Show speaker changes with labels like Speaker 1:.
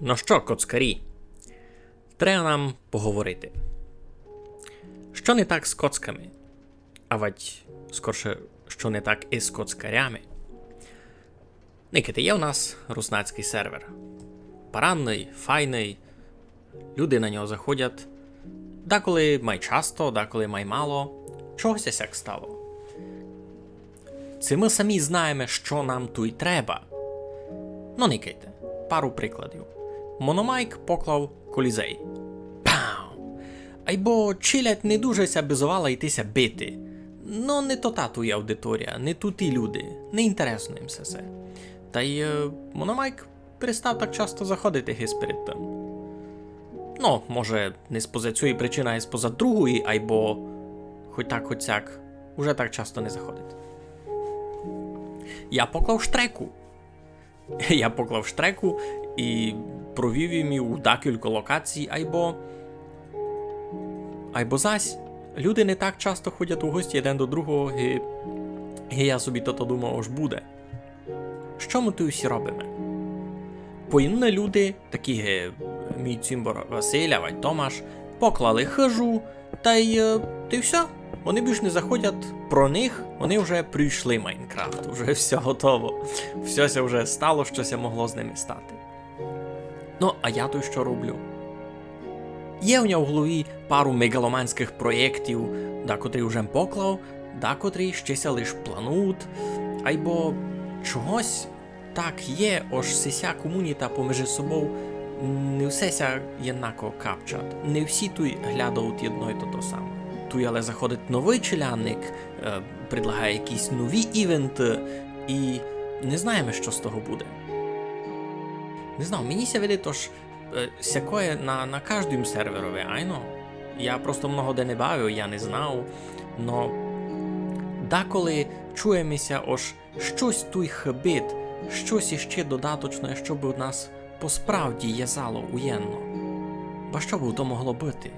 Speaker 1: Ну що, коцкарі? Треба нам поговорити. Що не так з коцками? А вать, скорше, що не так із коцкарями? Никити, є у нас руснацький сервер. Паранний, файний. Люди на нього заходять. Деколи май часто, деколи май мало. Чогось як стало. Це ми самі знаємо, що нам тут треба. Ну, никайте, пару прикладів. Мономайк поклав колізей. Пау! Айбо чилять не дуже ся бизувала йтися бити. Ну, не то та туя аудиторія, не ту ті люди, не інтересно їм все це. Та й е, Мономайк перестав так часто заходити гис. Ну, може, не споза цієї причини, а споза другої, айбо хоч так, хоч сяк, уже так часто не заходить. Я поклав штреку. Я поклав штреку і провів їм у декілька локацій, айбо. Айбо зась. Люди не так часто ходять у гості один до другого, і, і я собі то думав, ож буде. Що ми тут усі робимо? Поїнні люди, такі ге, мій цимбор Василя, Вать Томаш, поклали хижу, та й е, й все. Вони більш не заходять про них, вони вже прийшли Майнкрафт, вже все готово. Все вже стало, щось могло з ними стати. Ну, а я то що роблю? Є у нього в голові пару мегаломанських проєктів, да котрий вже поклав, да котрий ще лиш планують, айбо чогось так є, ож сися комуніта поміж собою не все ся єднако капчат. Не всі тут глядають єдно і то то саме. Тут але заходить новий челянник, е, предлагає якісь нові івенти, і не знаємо, що з того буде. Не знаю, мені ся видить, тож е, сякое на, на кожному серверові, айно. Я просто много де не бавив, я не знав, но деколи чуємося, ось щось той хибит, щось іще додаточне, що би у нас посправді язало уєнно. Ба що б то могло бути?